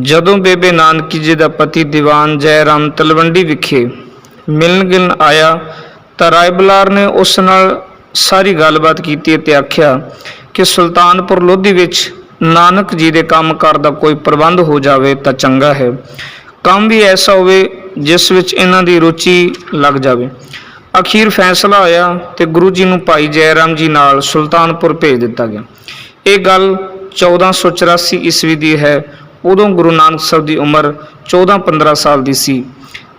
ਜਦੋਂ ਬੇਬੇ ਨਾਨਕੀ ਜੀ ਦਾ ਪਤੀ ਦੀਵਾਨ ਜੈ ਰਾਮ ਤਲਵੰਡੀ ਵਿਖੇ ਮਿਲਣ ਗਿਲਣ ਆਇਆ ਤਾਂ ਰਾਇਬਲਾਰ ਨੇ ਉਸ ਨਾਲ ਸਾਰੀ ਗੱਲਬਾਤ ਕੀਤੀ ਅਤੇ ਆਖਿਆ ਕਿ ਸੁਲਤਾਨਪੁਰ ਲੋਧੀ ਵਿੱਚ ਨਾਨਕ ਜੀ ਦੇ ਕੰਮਕਾਰ ਦਾ ਕੋਈ ਪ੍ਰਬੰਧ ਹੋ ਜਾਵੇ ਤਾਂ ਚੰਗਾ ਹੈ। ਕੰਮ ਵੀ ਐਸਾ ਹੋਵੇ ਜਿਸ ਵਿੱਚ ਇਹਨਾਂ ਦੀ ਰੁਚੀ ਲੱਗ ਜਾਵੇ। ਅਖੀਰ ਫੈਸਲਾ ਹੋਇਆ ਤੇ ਗੁਰੂ ਜੀ ਨੂੰ ਭਾਈ ਜੈ ਰਾਮ ਜੀ ਨਾਲ ਸੁਲਤਾਨਪੁਰ ਭੇਜ ਦਿੱਤਾ ਗਿਆ। ਇਹ ਗੱਲ 1484 ਈਸਵੀ ਦੀ ਹੈ। ਉਦੋਂ ਗੁਰੂ ਨਾਨਕ ਸਾਹਿਬ ਦੀ ਉਮਰ 14-15 ਸਾਲ ਦੀ ਸੀ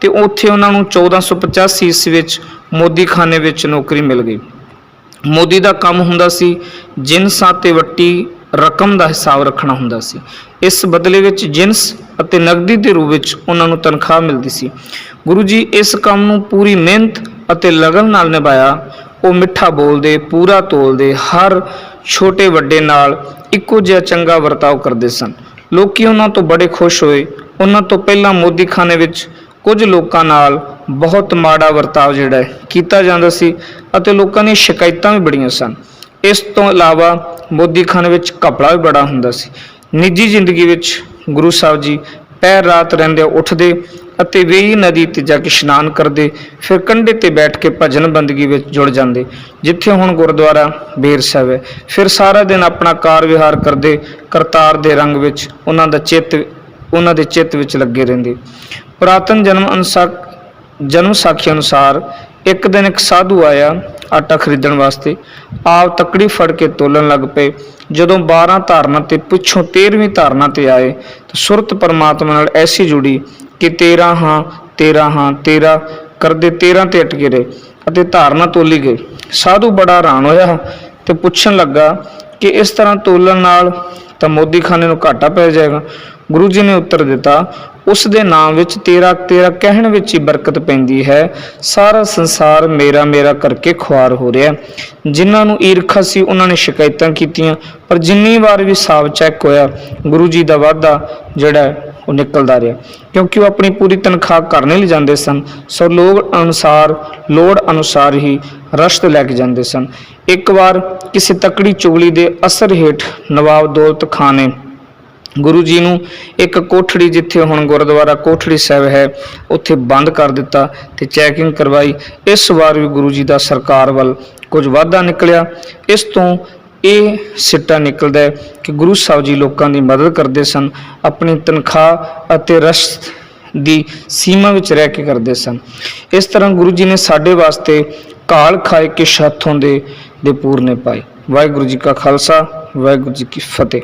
ਤੇ ਉੱਥੇ ਉਹਨਾਂ ਨੂੰ 1485 ਈਸਵੀ ਵਿੱਚ ਮੋਦੀਖਾਨੇ ਵਿੱਚ ਨੌਕਰੀ ਮਿਲ ਗਈ। ਮੋਦੀ ਦਾ ਕੰਮ ਹੁੰਦਾ ਸੀ ਜਿਨਸਾਂ ਤੇ ਵੱਟੀ ਰਕਮ ਦਾ ਹਿਸਾਬ ਰੱਖਣਾ ਹੁੰਦਾ ਸੀ। ਇਸ ਬਦਲੇ ਵਿੱਚ ਜਿੰਸ ਅਤੇ ਨਗਦੀ ਦੇ ਰੂਪ ਵਿੱਚ ਉਹਨਾਂ ਨੂੰ ਤਨਖਾਹ ਮਿਲਦੀ ਸੀ। ਗੁਰੂ ਜੀ ਇਸ ਕੰਮ ਨੂੰ ਪੂਰੀ ਮਿਹਨਤ ਅਤੇ ਲਗਨ ਨਾਲ ਨਿਭਾਇਆ। ਉਹ ਮਿੱਠਾ ਬੋਲਦੇ, ਪੂਰਾ ਤੋਲਦੇ, ਹਰ ਛੋਟੇ ਵੱਡੇ ਨਾਲ ਇੱਕੋ ਜਿਹਾ ਚੰਗਾ ਵਰਤਾਓ ਕਰਦੇ ਸਨ। ਲੋਕੀ ਉਹਨਾਂ ਤੋਂ ਬੜੇ ਖੁਸ਼ ਹੋਏ। ਉਹਨਾਂ ਤੋਂ ਪਹਿਲਾਂ ਮੋਦੀਖਾਨੇ ਵਿੱਚ ਕੁਝ ਲੋਕਾਂ ਨਾਲ ਬਹੁਤ ਮਾੜਾ ਵਰਤਾਵ ਜਿਹੜਾ ਹੈ ਕੀਤਾ ਜਾਂਦਾ ਸੀ ਅਤੇ ਲੋਕਾਂ ਦੀਆਂ ਸ਼ਿਕਾਇਤਾਂ ਵੀ ਬੜੀਆਂ ਸਨ। ਇਸ ਤੋਂ ਇਲਾਵਾ ਮੋਦੀਖਾਨੇ ਵਿੱਚ ਘਪਲਾ ਵੀ ਬੜਾ ਹੁੰਦਾ ਸੀ। ਨਿੱਜੀ ਜ਼ਿੰਦਗੀ ਵਿੱਚ ਗੁਰੂ ਸਾਹਿਬ ਜੀ ਪੈਰ ਰਾਤ ਰਹਿੰਦੇ ਉੱਠਦੇ ਅਤੇ ਵੇਈ ਨਦੀ ਤੇ ਜਾ ਕੇ ਇਸ਼ਨਾਨ ਕਰਦੇ, ਫਿਰ ਕੰਢੇ ਤੇ ਬੈਠ ਕੇ ਭਜਨ ਬੰਦਗੀ ਵਿੱਚ ਜੁੜ ਜਾਂਦੇ। ਜਿੱਥੇ ਹੁਣ ਗੁਰਦੁਆਰਾ ਬੇਰ ਸਾਹਿਬ ਹੈ, ਫਿਰ ਸਾਰਾ ਦਿਨ ਆਪਣਾ ਕਾਰ ਵਿਹਾਰ ਕਰਦੇ ਕਰਤਾਰ ਦੇ ਰੰਗ ਵਿੱਚ ਉਹਨਾਂ ਦਾ ਚਿੱਤ, ਉਹਨਾਂ ਦੇ ਚਿੱਤ ਵਿੱਚ ਲੱਗੇ ਰਹਿੰਦੇ। ਪੁਰਾਤਨ ਜਨਮ ਅਨੁਸਾਰ, ਜਨਮ ਸਾਖੀ ਅਨੁਸਾਰ ਇੱਕ ਦਿਨ ਇੱਕ ਸਾਧੂ ਆਇਆ ਆਟਾ ਖਰੀਦਣ ਵਾਸਤੇ। ਆਪ ਤਕੜੀ ਫੜ ਕੇ ਤੋਲਣ ਲੱਗ ਪਏ। ਜਦੋਂ 12 ਧਾਰਨਾ ਤੇ ਪਿੱਛੋਂ 13ਵੀਂ ਧਾਰਨਾ ਤੇ ਆਏ, ਤਾਂ ਸੁਰਤ ਪਰਮਾਤਮਾ ਨਾਲ ਐਸੀ ਜੁੜੀ ਕਿ 13 ਹਾਂ 13 ਹਾਂ 13 ਕਰਦੇ 13 ਤੇ ਅਟਕੇ ਰਹੇ ਅਤੇ ਧਾਰਨਾ ਤੋਲੀ ਗਈ। ਸਾਧੂ ਬੜਾ ਹੈਰਾਨ ਹੋਇਆ ਤੇ ਪੁੱਛਣ ਲੱਗਾ ਕਿ ਇਸ ਤਰ੍ਹਾਂ ਤੋਲਣ ਨਾਲ ਤਾਂ ਮੋਦੀ ਖਾਨੇ ਨੂੰ ਘਾਟਾ ਪੈ ਜਾਏਗਾ। ਗੁਰੂ ਜੀ ਨੇ ਉੱਤਰ ਦਿੱਤਾ, ਉਸ ਦੇ ਨਾਮ ਵਿੱਚ ਤੇਰਾ ਤੇਰਾ ਕਹਿਣ ਵਿੱਚ ਹੀ ਬਰਕਤ ਪੈਂਦੀ ਹੈ। ਸਾਰਾ ਸੰਸਾਰ ਮੇਰਾ ਮੇਰਾ ਕਰਕੇ ਖੁਆਰ ਹੋ ਰਿਹਾ ਜਿਨ੍ਹਾਂ ਨੂੰ ਈਰਖਾ ਸੀ, ਉਹਨਾਂ ਨੇ ਸ਼ਿਕਾਇਤਾਂ ਕੀਤੀਆਂ, ਪਰ ਜਿੰਨੀ ਵਾਰ ਵੀ ਸਾਬ ਚੈੱਕ ਹੋਇਆ, ਗੁਰੂ ਜੀ ਦਾ ਵਾਅਦਾ ਜਿਹੜਾ ਉਹ ਨਿਕਲਦਾ ਰਿਹਾ। ਕਿਉਂਕਿ ਉਹ ਆਪਣੀ ਪੂਰੀ ਤਨਖਾਹ ਘਰ ਨਹੀਂ ਲਿਜਾਂਦੇ ਸਨ, ਸੋ ਲੋੜ ਅਨੁਸਾਰ ਲੋੜ ਅਨੁਸਾਰ ਹੀ ਰਸ਼ਤ ਲੈ ਕੇ ਜਾਂਦੇ ਸਨ। ਇੱਕ ਵਾਰ ਕਿਸੇ ਤਕੜੀ ਚੁਗਲੀ ਦੇ ਅਸਰ ਹੇਠ ਨਵਾਬ ਦੌਲਤ ਖਾਨ ਨੇ ਗੁਰੂ ਜੀ ਨੂੰ ਇੱਕ ਕੋਠੜੀ ਜਿੱਥੇ ਹੁਣ ਗੁਰਦੁਆਰਾ ਕੋਠੜੀ ਸਾਹਿਬ ਹੈ, ਉੱਥੇ ਬੰਦ ਕਰ ਦਿੱਤਾ ਤੇ ਚੈਕਿੰਗ ਕਰਵਾਈ। ਇਸ ਵਾਰ ਵੀ ਗੁਰੂ ਜੀ ਦਾ ਸਰਕਾਰ ਵੱਲ ਕੁਝ ਵਾਧਾ ਨਿਕਲਿਆ। ਇਸ ਤੋਂ ਇਹ ਸਿੱਟਾ ਨਿਕਲਦਾ ਹੈ ਕਿ ਗੁਰੂ ਸਾਹਿਬ ਜੀ ਲੋਕਾਂ ਦੀ ਮਦਦ ਕਰਦੇ ਸਨ, ਆਪਣੀ ਤਨਖਾਹ ਅਤੇ ਰਸ਼ਤ ਦੀ ਸੀਮਾ ਵਿੱਚ ਰਹਿ ਕੇ ਕਰਦੇ ਸਨ। ਇਸ ਤਰ੍ਹਾਂ ਗੁਰੂ ਜੀ ਨੇ ਸਾਡੇ ਵਾਸਤੇ ਕਾਲ ਖਾਏ ਕੇ ਹੱਥੋਂ ਦੇ ਦੇ ਪੂਰਨੇ ਪਾਏ। ਵਾਹਿਗੁਰੂ ਜੀ ਕਾ ਖਾਲਸਾ ਵਾਹਿਗੁਰੂ ਜੀ ਕੀ ਫਤਿਹ।